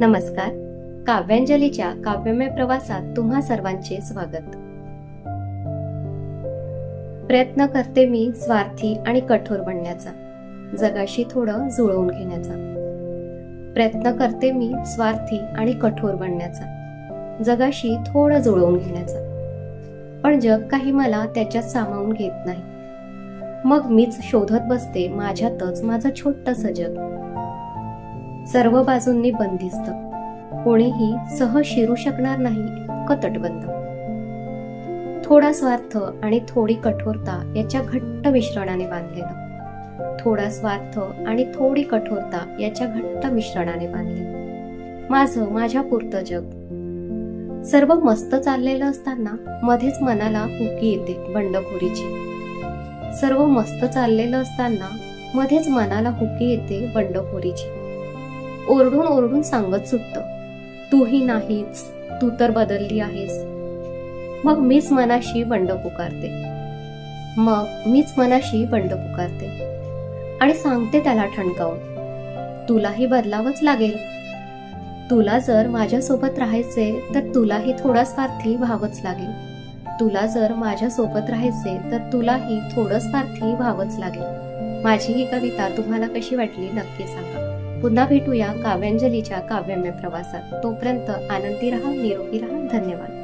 नमस्कार. काव्यांजलीच्या काव्यमय प्रवासात तुम्हा सर्वांचे स्वागत. प्रयत्न करते मी स्वार्थी आणि कठोर बनण्याचा जगाशी थोडं जुळवून घेण्याचा. प्रयत्न करते मी स्वार्थी आणि कठोर बनण्याचा जगाशी थोडं जुळवून घेण्याचा. पण जग काही मला त्याच्यात सामावून घेत नाही. मग मीच शोधत बसते माझ्यातच माझं छोटस जग. सर्व बाजूंनी बंदिस्त. कोणीही सहज शिरू शकणार नाही इतकं थोडा स्वार्थ आणि थोडी कठोरता याच्या घट्ट मिश्रणाने बांधलेलं. थोडा स्वार्थ आणि थोडी कठोरता याच्या घट्ट मिश्रणाने बांधले. माझं माझ्या पुरतं जग. सर्व मस्त चाललेलं असताना मध्येच मनाला हुकी येते बंडखोरीची. सर्व मस्त चाललेलं असताना मध्येच मनाला हुकी येते बंडखोरीची. ओरडून ओरडून सांगत सुटत. तूही नाहीच तू तर बदलली आहेस. मग मीच मनाशी बंड पुकारते. मग मीच मनाशी बंड पुकारते. आणि सांगते त्याला ठणकावून तुलाही बदलावंच लागेल. तुला जर माझ्यासोबत राहायचे तर तुलाही थोडा स्वार्थी व्हावंच लागेल. तुला जर माझ्यासोबत राहायचे तर तुलाही थोडं स्वार्थी व्हावंच लागेल. माझी ही कविता तुम्हाला कशी वाटली नक्की सांगा. पुन्हा भेटूया काव्यांजलीच्या काव्यमय प्रवासात. तोपर्यंत आनंदी राहा निरोगी राहा. धन्यवाद.